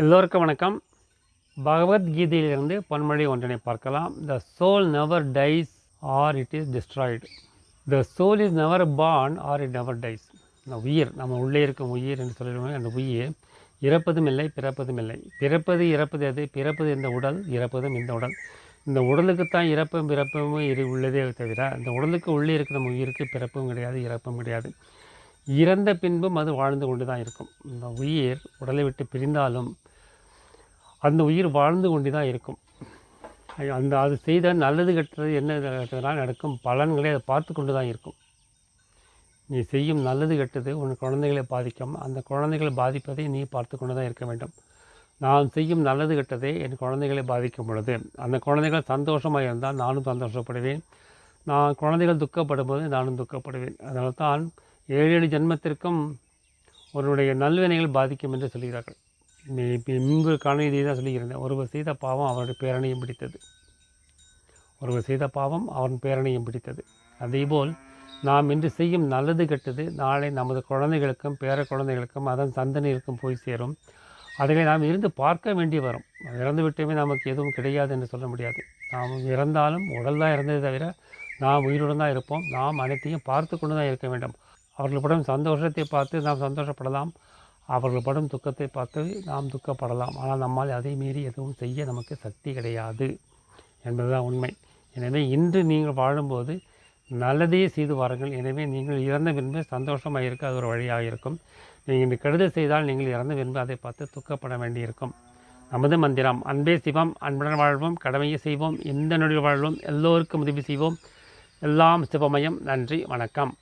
எல்லோருக்கும் வணக்கம். பகவத்கீதையிலிருந்து பொன்மொழி ஒன்றினை பார்க்கலாம். The soul never dies or it is destroyed the soul is never born or it never dies இந்த உயிர் நம்ம உள்ளே இருக்கும் உயிர் என்று சொல்லிடுவோம் அந்த உயிர் இறப்பதும் இல்லை பிறப்பதும் இல்லை. பிறப்பது இறப்பது எது? பிறப்பது இந்த உடல் இறப்பதும் இந்த உடல். இந்த உடலுக்குத்தான் இறப்பும் பிறப்பும் இரு உள்ளதே தவிர இந்த உடலுக்கு உள்ளே இருக்கிற நம்ம உயிருக்கு பிறப்பும் கிடையாது இறப்பும் கிடையாது. இறந்த பின்பும் அது வாழ்ந்து கொண்டு தான் இருக்கும். இந்த உயிர் உடலை விட்டு பிரிந்தாலும் அந்த உயிர் வாழ்ந்து கொண்டு தான் இருக்கும். அந்த அது செய்த நல்லது கெட்டது என்ன நடக்கும் பலன்களை அதை பார்த்து கொண்டு தான் இருக்கும். நீ செய்யும் நல்லது கெட்டது உன் குழந்தைகளை பாதிக்கும் அந்த குழந்தைகளை பாதிப்பதை நீ பார்த்து கொண்டு தான் இருக்க வேண்டும். நான் செய்யும் நல்லது கெட்டதை என் குழந்தைகளை பாதிக்கும் பொழுது அந்த குழந்தைகள் சந்தோஷமாக இருந்தால் நானும் சந்தோஷப்படுவேன். நான் குழந்தைகள் துக்கப்படும் போது நானும் துக்கப்படுவேன். அதனால் தான் ஏழு ஏழு ஜென்மத்திற்கும் உன்னுடைய நல்வினைகள் பாதிக்கும் என்று சொல்கிறார்கள். இப்போ மி- முன்பு தான் சொல்லியிருந்தேன் ஒருவர் செய்த பாவம் அவருடைய பேரணையும் பிடித்தது. ஒருவர் செய்த பாவம் அவன் பேரணையும் பிடித்தது. அதேபோல் நாம் இன்று செய்யும் நல்லது கெட்டது நாளை நமது குழந்தைகளுக்கும் பேர குழந்தைகளுக்கும் அதன் சந்தனைகளுக்கும் போய் சேரும். அதுவே நாம் இருந்து பார்க்க வேண்டி வரும். இறந்து விட்டுமே நமக்கு எதுவும் கிடையாது என்று சொல்ல முடியாது. நாம் இறந்தாலும் உடல் தான் இறந்ததை தவிர நாம் உயிருடன் தான் இருப்போம். நாம் அனைத்தையும் பார்த்து கொண்டு தான் இருக்க வேண்டும். அவர்கள் சந்தோஷத்தை பார்த்து நாம் சந்தோஷப்படலாம். அவர்கள் படும் துக்கத்தை பார்த்து நாம் துக்கப்படலாம். ஆனால் நம்மால் அதை மீறி எதுவும் செய்ய நமக்கு சக்தி கிடையாது என்பதுதான் உண்மை. எனவே இன்று நீங்கள் வாழும்போது நல்லதையே செய்து வாருங்கள். எனவே நீங்கள் இறந்த பின்பு சந்தோஷமாக இருக்க அது ஒரு வழியாக இருக்கும். நீங்கள் இந்த கெடுதல் செய்தால் நீங்கள் இறந்த பின்பு அதை பார்த்து துக்கப்பட வேண்டியிருக்கும். நமது மந்திரம் அன்பே சிவம் அன்புடன் வாழ்வோம் கடமையை செய்வோம் எந்த நொடியில் வாழ்வோம் எல்லோருக்கும் உதவி செய்வோம். எல்லாம் சிவமயம். நன்றி வணக்கம்.